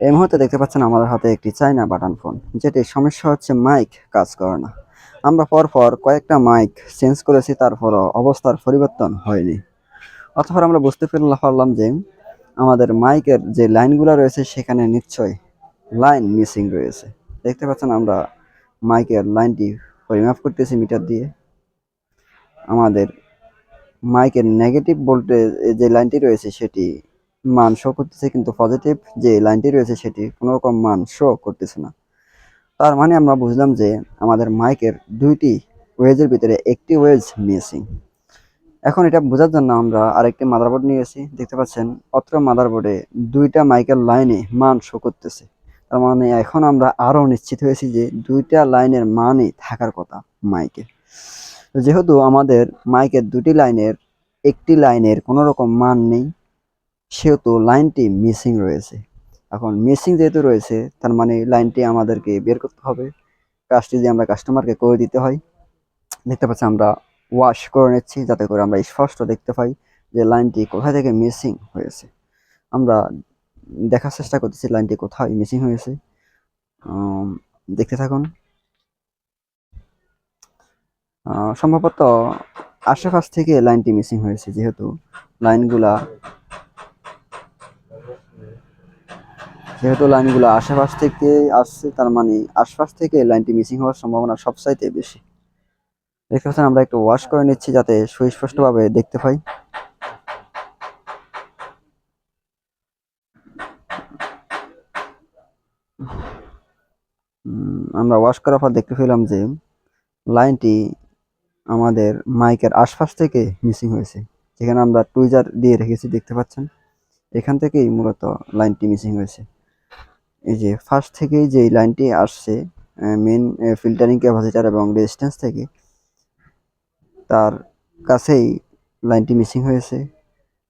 এই মুহূর্তে দেখতে পাচ্ছেন আমাদের হাতে একটি চাইনা বাটন ফোন, যেটির সমস্যা হচ্ছে মাইক কাজ করে না। আমরা পরপর কয়েকটা মাইক চেঞ্জ করেছি, তারপরও অবস্থার পরিবর্তন হয়নি। অতঃপর আমরা বুঝতে পেরে- পারলাম যে আমাদের মাইকের যে লাইনগুলো রয়েছে, সেখানে নিশ্চয়ই লাইন মিসিং রয়েছে। দেখতে পাচ্ছেন আমরা মাইকের লাইনটি পরিমাপ করতেছি মিটার দিয়ে। আমাদের মাইকের নেগেটিভ ভোল্টেজ যে লাইনটি রয়েছে, সেটি মান শো করতেছে, কিন্তু পজিটিভ যে লাইনটি রয়েছে সেটি কোনো রকম মান শো করতেছে না। তার মানে আমরা বুঝলাম যে আমাদের মাইকের দুইটি ওয়েজের ভিতরে একটি ওয়েজ মিসিং এখন এটা বোঝার জন্য আমরা আরেকটি মাদারবোর্ড নিয়েছি দেখতে পাচ্ছেন, অত্র মাদারবোর্ডে দুইটা মাইকের লাইনে মান শো করতেছে। তার মানে এখন আমরা আরও নিশ্চিত হয়েছি যে দুইটা লাইনের মানই থাকার কথা মাইকে যেহেতু আমাদের মাইকের দুটি লাইনের একটি লাইনের কোনো রকম মান নেই সেহেতু লাইনটি মিসিং রয়েছে। এখন মিসিং যেহেতু রয়েছে, তার মানে লাইনটি আমাদেরকে বের করতে হবে। কাজটি যে আমরা কাস্টমারকে করে দিতে হয়, দেখতে পাচ্ছি আমরা ওয়াশ করে নিচ্ছি, যাতে করে আমরা স্পষ্ট দেখতে পাই যে লাইনটি কোথা থেকে মিসিং হয়েছে। আমরা দেখার চেষ্টা করতেছি লাইনটি কোথায় মিসিং হয়েছে। দেখতে থাকুন। সম্ভবত আশেপাশ থেকে লাইনটি মিসিং হয়েছে, যেহেতু লাইনগুলা যেহেতু লাইনগুলো আশেপাশ থেকে আসছে, তার মানে আশপাশ থেকে লাইনটি মিসিং হওয়ার সম্ভাবনা সবচাইতে বেশি। দেখতে পাচ্ছেন, আমরা একটু ওয়াশ করে নিচ্ছি যাতে সুস্পষ্টভাবে দেখতে পাই। আমরা ওয়াশ করার পর দেখতে পেলাম যে লাইনটি আমাদের মাইকের আশপাশ থেকে মিসিং হয়েছে, যেখানে আমরা টুইজার দিয়ে রেখেছি, দেখতে পাচ্ছেন। এখান থেকেই মূলত লাইনটি মিসিং হয়েছে। এই যে ফার্স্ট থেকেই যে লাইনটি আসছে মেন ফিল্টারিং ক্যাপাসিটার এবং রেজিস্ট্যান্স থেকে, তার কাছেই লাইনটি মিসিং হয়েছে।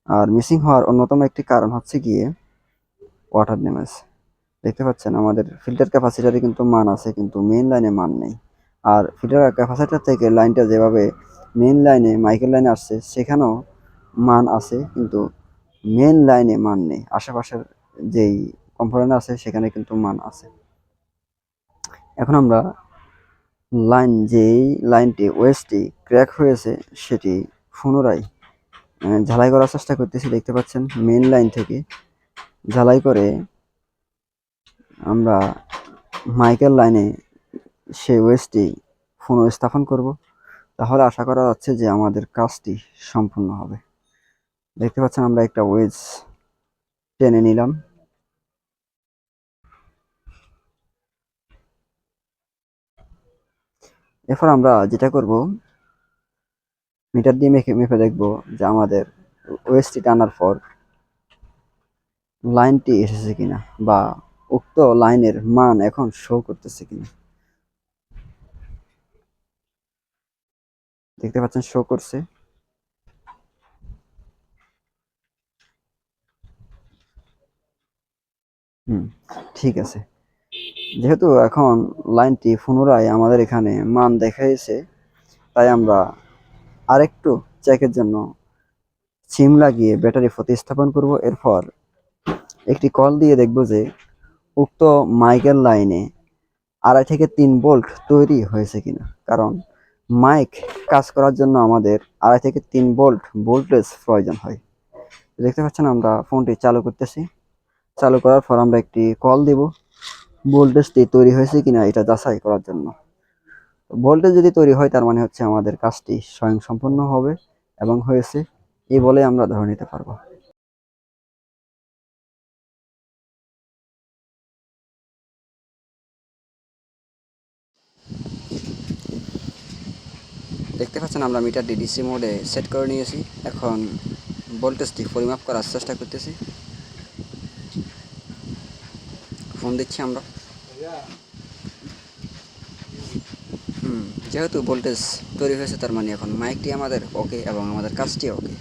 আর মিসিং হওয়ার অন্যতম একটি কারণ হচ্ছে গিয়ে ওয়াটার ড্যামেজ দেখতে পাচ্ছেন, আমাদের ফিল্টার ক্যাপাসিটারে কিন্তু মান আছে, কিন্তু মেন লাইনে মান নেই। আর ফিল্টার ক্যাপাসিটার থেকে লাইনটা যেভাবে মেন লাইনে মাইকেল লাইনে আসছে, সেখানেও মান আছে, কিন্তু মেন লাইনে মান নেই। আশেপাশের যেই কম্পোনেন্ট আছে, সেখানে কিন্তু মান আছে। এখন আমরা লাইন যেই লাইনটি ওয়েস্টটি ক্র্যাক হয়েছে, সেটি পুনরায় ঝালাই করার চেষ্টা করতেছি, দেখতে পাচ্ছেন মেন লাইন থেকে। ঝালাই করে আমরা মাইকেল লাইনে সেই ওয়েস্টটি পুনঃস্থাপন করব। তাহলে আশা করা যাচ্ছে যে আমাদের কাজটি সম্পূর্ণ হবে। দেখতে পাচ্ছেন আমরা একটা ওয়েজ টেনে নিলাম। এরপর আমরা যেটা করব মিটার দিয়ে মেখে, মেপে দেখব যে আমাদের ওয়েস্টটি টানার পর লাইনটি এসেছে কিনা বা উক্ত লাইনের মান এখন শো করতেছে কিনা। দেখতে পাচ্ছেন শো করছে। হুম, ঠিক আছে। যেহেতু এখন লাইনটি পুনরায় আমাদের এখানে মান দেখাইছে, তাই আমরা আরেকটু চেকের জন্য সিম লাগিয়ে ব্যাটারি প্রতিস্থাপন করব। এরপর একটি কল দিয়ে দেখব যে উক্ত মাইকের লাইনে আড়াই থেকে তিন বোল্ট তৈরি হয়েছে কিনা। কারণ মাইক কাজ করার জন্য আমাদের আড়াই থেকে তিন বোল্ট ভোল্টেজ প্রয়োজন হয়। দেখতে পাচ্ছেন আমরা ফোনটি চালু করতেছি। চালু করার পর আমরা একটি কল দিব। ভোল্টেজটি তৈরি হয়েছে কিনা এটা যাচাই করার জন্য। ভোল্টেজ যদি তৈরি হয়, তার মানে হচ্ছে আমাদের কাজটি স্বয়ং সম্পূর্ণ হবে এবং হয়েছে। এই বলে আমরা ধরে নিতে পারব। দেখতে পাচ্ছেন, আমরা মিটারটি ডিসি মোডে সেট করে নিয়েছি। এখন ভোল্টেজটি পরিমাপ করার চেষ্টা করতেছি। ফোন দিচ্ছি আমরা। হুম, যেহেতু ভোল্টেজ তৈরি হয়েছে, তার মানে এখন মাইকটি আমাদের ওকে এবং আমাদের কাজটি ওকে